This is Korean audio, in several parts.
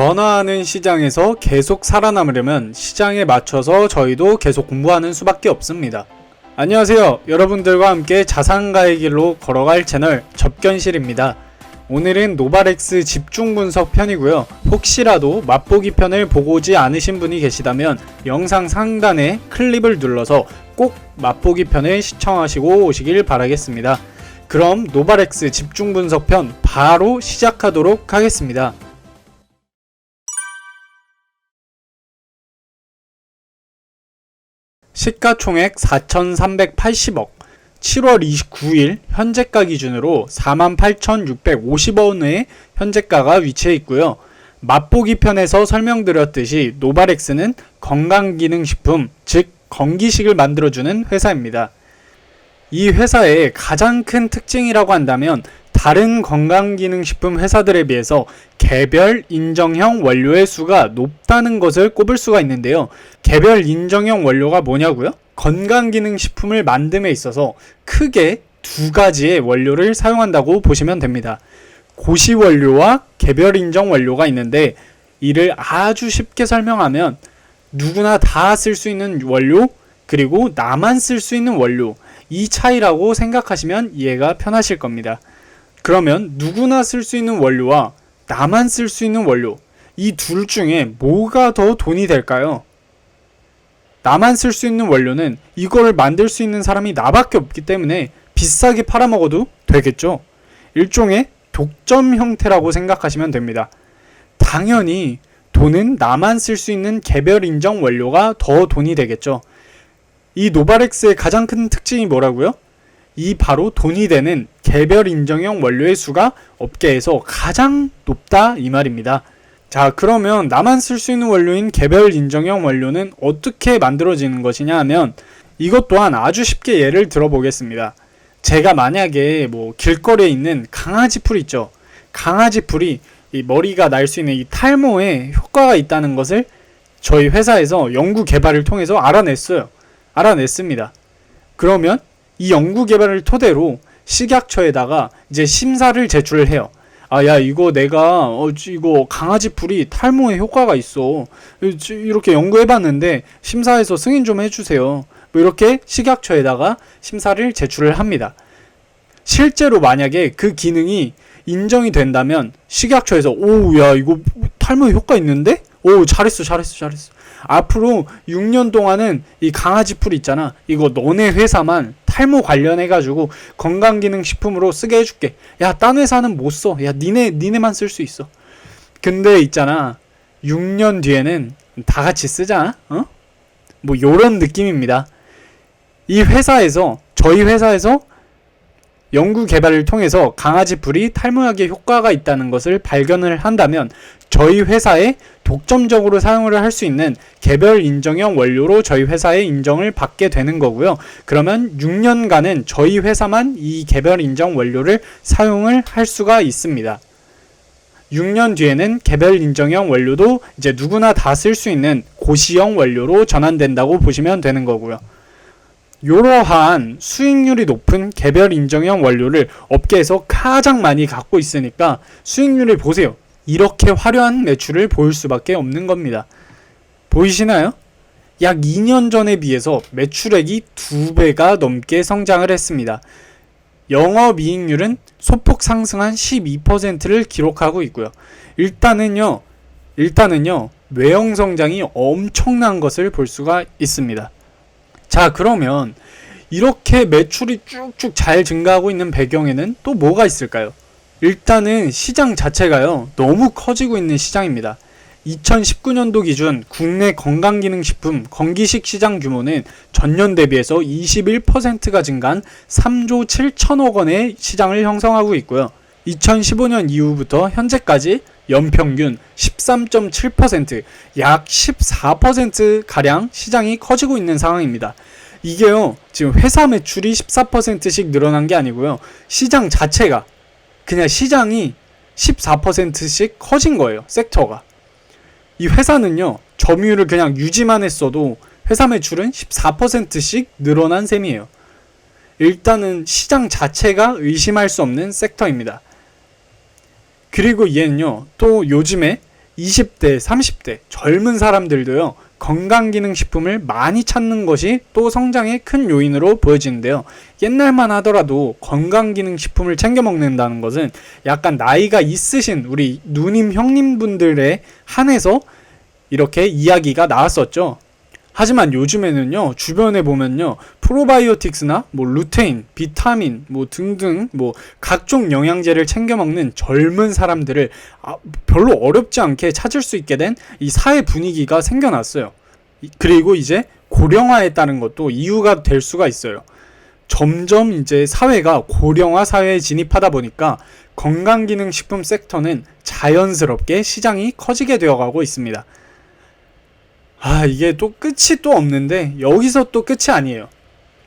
변화하는 시장에서 계속 살아남으려면 시장에 맞춰서 저희도 계속 공부하는 수밖에 없습니다. 안녕하세요. 여러분들과 함께 자산가의 길로 걸어갈 채널 접견실입니다. 오늘은 노바렉스 집중 분석 편이고요. 혹시라도 맛보기 편을 보고 오지 않으신 분이 계시다면 영상 상단에 클립을 눌러서 꼭 맛보기 편을 시청하시고 오시길 바라겠습니다. 그럼 노바렉스 집중 분석 편 바로 시작하도록 하겠습니다. 시가총액 4,380억, 7월 29일 현재가 기준으로 48,650원의 현재가가 위치해 있고요. 맛보기 편에서 설명드렸듯이 노바렉스는 건강기능식품, 즉 건기식을 만들어주는 회사입니다. 이 회사의 가장 큰 특징이라고 한다면 다른 건강기능식품 회사들에 비해서 개별 인정형 원료의 수가 높다는 것을 꼽을 수가 있는데요. 개별 인정형 원료가 뭐냐고요? 건강기능식품을 만듦에 있어서 크게 두 가지의 원료를 사용한다고 보시면 됩니다. 고시 원료와 개별 인정 원료가 있는데 이를 아주 쉽게 설명하면 누구나 다 쓸 수 있는 원료 그리고 나만 쓸 수 있는 원료 이 차이라고 생각하시면 이해가 편하실 겁니다. 그러면 누구나 쓸 수 있는 원료와 나만 쓸 수 있는 원료 이 둘 중에 뭐가 더 돈이 될까요? 나만 쓸 수 있는 원료는 이거를 만들 수 있는 사람이 나밖에 없기 때문에 비싸게 팔아먹어도 되겠죠. 일종의 독점 형태라고 생각하시면 됩니다. 당연히 돈은 나만 쓸 수 있는 개별 인정 원료가 더 돈이 되겠죠. 이 노바렉스의 가장 큰 특징이 뭐라고요? 이 바로 돈이 되는 개별 인정형 원료의 수가 업계에서 가장 높다 이 말입니다. 자, 그러면 나만 쓸 수 있는 원료인 개별 인정형 원료는 어떻게 만들어지는 것이냐 하면 이것 또한 아주 쉽게 예를 들어보겠습니다. 제가 만약에 뭐 길거리에 있는 강아지 풀 있죠. 강아지 풀이 이 머리가 날 수 있는 이 탈모에 효과가 있다는 것을 저희 회사에서 연구 개발을 통해서 알아냈어요. 알아냈습니다. 그러면 이 연구 개발을 토대로 식약처에다가 이제 심사를 제출을 해요. 아, 야, 이거 내가, 어, 이거 강아지 풀이 탈모에 효과가 있어. 이렇게 연구해봤는데, 심사에서 승인 좀 해주세요. 뭐 이렇게 식약처에다가 심사를 제출을 합니다. 실제로 만약에 그 기능이 인정이 된다면, 식약처에서, 오, 야, 이거 탈모에 효과 있는데? 오, 잘했어, 잘했어, 잘했어. 앞으로 6년 동안은 이 강아지 풀 있잖아. 이거 너네 회사만 탈모 관련해가지고 건강기능식품으로 쓰게 해줄게. 야, 딴 회사는 못 써. 야, 니네, 니네만 쓸 수 있어. 근데 있잖아. 6년 뒤에는 다 같이 쓰자. 어? 뭐, 요런 느낌입니다. 이 회사에서, 저희 회사에서 연구 개발을 통해서 강아지 풀이 탈모약에 효과가 있다는 것을 발견을 한다면 저희 회사에 독점적으로 사용을 할 수 있는 개별 인정형 원료로 저희 회사에 인정을 받게 되는 거고요. 그러면 6년간은 저희 회사만 이 개별 인정 원료를 사용을 할 수가 있습니다. 6년 뒤에는 개별 인정형 원료도 이제 누구나 다 쓸 수 있는 고시형 원료로 전환된다고 보시면 되는 거고요. 이러한 수익률이 높은 개별 인정형 원료를 업계에서 가장 많이 갖고 있으니까 수익률을 보세요. 이렇게 화려한 매출을 보일 수밖에 없는 겁니다. 보이시나요? 약 2년 전에 비해서 매출액이 2배가 넘게 성장을 했습니다. 영업이익률은 소폭 상승한 12%를 기록하고 있고요. 일단은요, 일단은요, 외형 성장이 엄청난 것을 볼 수가 있습니다. 자, 그러면 이렇게 매출이 쭉쭉 잘 증가하고 있는 배경에는 또 뭐가 있을까요? 일단은 시장 자체가요, 너무 커지고 있는 시장입니다. 2019년도 기준 국내 건강기능식품 건기식 시장 규모는 전년 대비해서 21%가 증가한 3조 7천억 원의 시장을 형성하고 있고요. 2015년 이후부터 현재까지 연평균 13.7%, 약 14%가량 시장이 커지고 있는 상황입니다. 이게요, 지금 회사 매출이 14%씩 늘어난 게 아니고요. 시장 자체가, 그냥 시장이 14%씩 커진 거예요, 섹터가. 이 회사는요, 점유율을 그냥 유지만 했어도 회사 매출은 14%씩 늘어난 셈이에요. 일단은 시장 자체가 의심할 수 없는 섹터입니다. 그리고 얘는요, 또 요즘에 20대, 30대 젊은 사람들도요. 건강기능식품을 많이 찾는 것이 또 성장의 큰 요인으로 보여지는데요. 옛날만 하더라도 건강기능식품을 챙겨 먹는다는 것은 약간 나이가 있으신 우리 누님, 형님분들에 한해서 이렇게 이야기가 나왔었죠. 하지만 요즘에는요 주변에 보면요 프로바이오틱스나 뭐 루테인, 비타민 뭐 등등 뭐 각종 영양제를 챙겨 먹는 젊은 사람들을 아, 별로 어렵지 않게 찾을 수 있게 된 이 사회 분위기가 생겨났어요. 이- 그리고 이제 고령화에 따른 것도 이유가 될 수가 있어요. 점점 이제 사회가 고령화 사회에 진입하다 보니까 건강기능식품 섹터는 자연스럽게 시장이 커지게 되어가고 있습니다. 아, 이게 또 끝이 또 없는데 여기서 또 끝이 아니에요.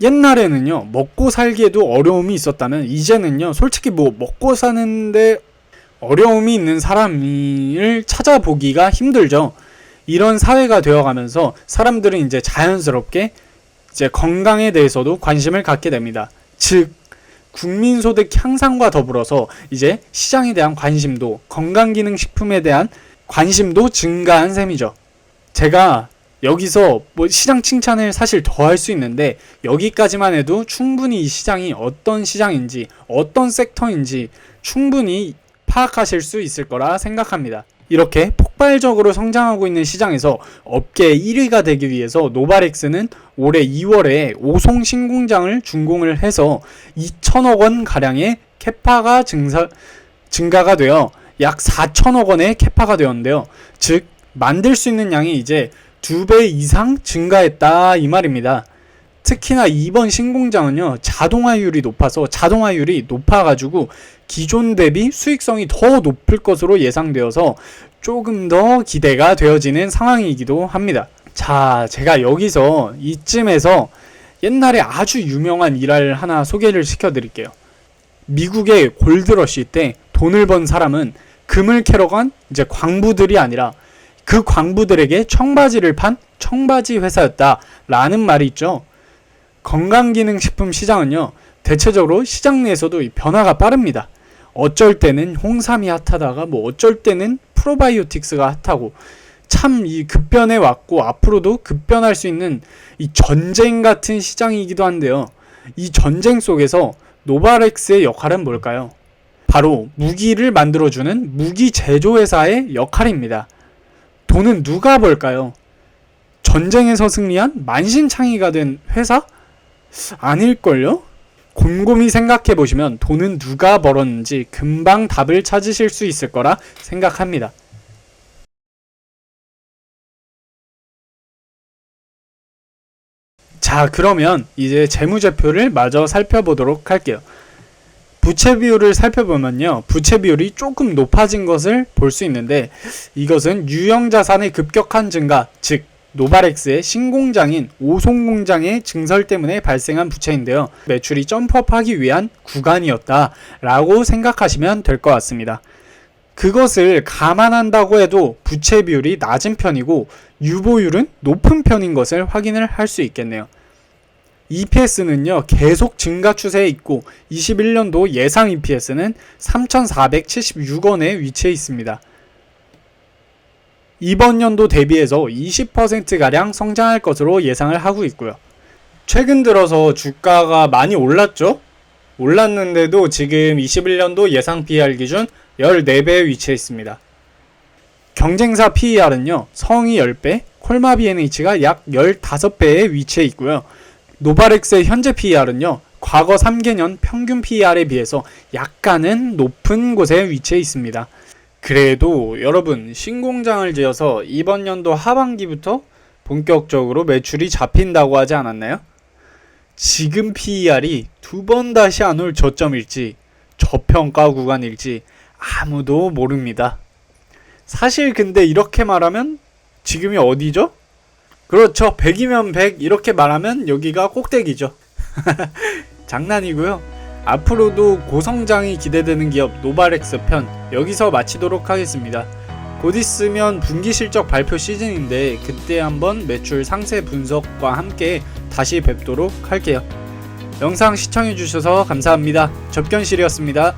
옛날에는요, 먹고 살기에도 어려움이 있었다면 이제는요, 솔직히 뭐 먹고 사는데 어려움이 있는 사람을 찾아보기가 힘들죠. 이런 사회가 되어가면서 사람들은 이제 자연스럽게 이제 건강에 대해서도 관심을 갖게 됩니다. 즉, 국민소득 향상과 더불어서 이제 시장에 대한 관심도, 건강기능식품에 대한 관심도 증가한 셈이죠. 제가 여기서 뭐 시장 칭찬을 사실 더 할 수 있는데 여기까지만 해도 충분히 이 시장이 어떤 시장인지 어떤 섹터인지 충분히 파악하실 수 있을 거라 생각합니다. 이렇게 폭발적으로 성장하고 있는 시장에서 업계 1위가 되기 위해서 노바렉스는 올해 2월에 오송 신공장을 준공을 해서 2천억 원 가량의 캐파가 증사, 증가가 되어 약 4천억 원의 캐파가 되었는데요. 즉 만들 수 있는 양이 이제 두 배 이상 증가했다 이 말입니다. 특히나 이번 신공장은요 자동화율이 높아서 자동화율이 높아가지고 기존 대비 수익성이 더 높을 것으로 예상되어서 조금 더 기대가 되어지는 상황이기도 합니다. 자, 제가 여기서 이쯤에서 옛날에 아주 유명한 일화를 하나 소개를 시켜드릴게요. 미국의 골드러시 때 돈을 번 사람은 금을 캐러 간 이제 광부들이 아니라 그 광부들에게 청바지를 판 청바지 회사였다라는 말이 있죠. 건강기능식품 시장은요, 대체적으로 시장 내에서도 이 변화가 빠릅니다. 어쩔 때는 홍삼이 핫하다가 뭐 어쩔 때는 프로바이오틱스가 핫하고 참 이 급변해 왔고 앞으로도 급변할 수 있는 이 전쟁 같은 시장이기도 한데요. 이 전쟁 속에서 노바렉스의 역할은 뭘까요? 바로 무기를 만들어주는 무기 제조회사의 역할입니다. 돈은 누가 벌까요? 전쟁에서 승리한 만신창이가 된 회사? 아닐걸요? 곰곰이 생각해 보시면 돈은 누가 벌었는지 금방 답을 찾으실 수 있을 거라 생각합니다. 자, 그러면 이제 재무제표를 마저 살펴보도록 할게요. 부채 비율을 살펴보면요. 부채 비율이 조금 높아진 것을 볼 수 있는데 이것은 유형 자산의 급격한 증가, 즉 노바렉스의 신공장인 오송공장의 증설 때문에 발생한 부채인데요. 매출이 점프업하기 위한 구간이었다라고 생각하시면 될 것 같습니다. 그것을 감안한다고 해도 부채 비율이 낮은 편이고 유보율은 높은 편인 것을 확인을 할 수 있겠네요. EPS는요 계속 증가 추세에 있고 21년도 예상 EPS는 3,476원에 위치해 있습니다. 이번 연도 대비해서 20%가량 성장할 것으로 예상을 하고 있고요. 최근 들어서 주가가 많이 올랐죠? 올랐는데도 지금 21년도 예상 PER 기준 14배에 위치해 있습니다. 경쟁사 PER은요, 성이 10배, 콜마 BNH가 약 15배에 위치해 있고요. 노바렉스의 현재 PER은요, 과거 3개년 평균 PER에 비해서 약간은 높은 곳에 위치해 있습니다. 그래도 여러분 신공장을 지어서 이번 연도 하반기부터 본격적으로 매출이 잡힌다고 하지 않았나요? 지금 PER이 두 번 다시 안 올 저점일지 저평가 구간일지 아무도 모릅니다. 사실 근데 이렇게 말하면 지금이 어디죠? 그렇죠. 100이면 100 이렇게 말하면 여기가 꼭대기죠. 장난이고요. 앞으로도 고성장이 기대되는 기업 노바렉스 편 여기서 마치도록 하겠습니다. 곧 있으면 분기 실적 발표 시즌인데 그때 한번 매출 상세 분석과 함께 다시 뵙도록 할게요. 영상 시청해주셔서 감사합니다. 접견실이었습니다.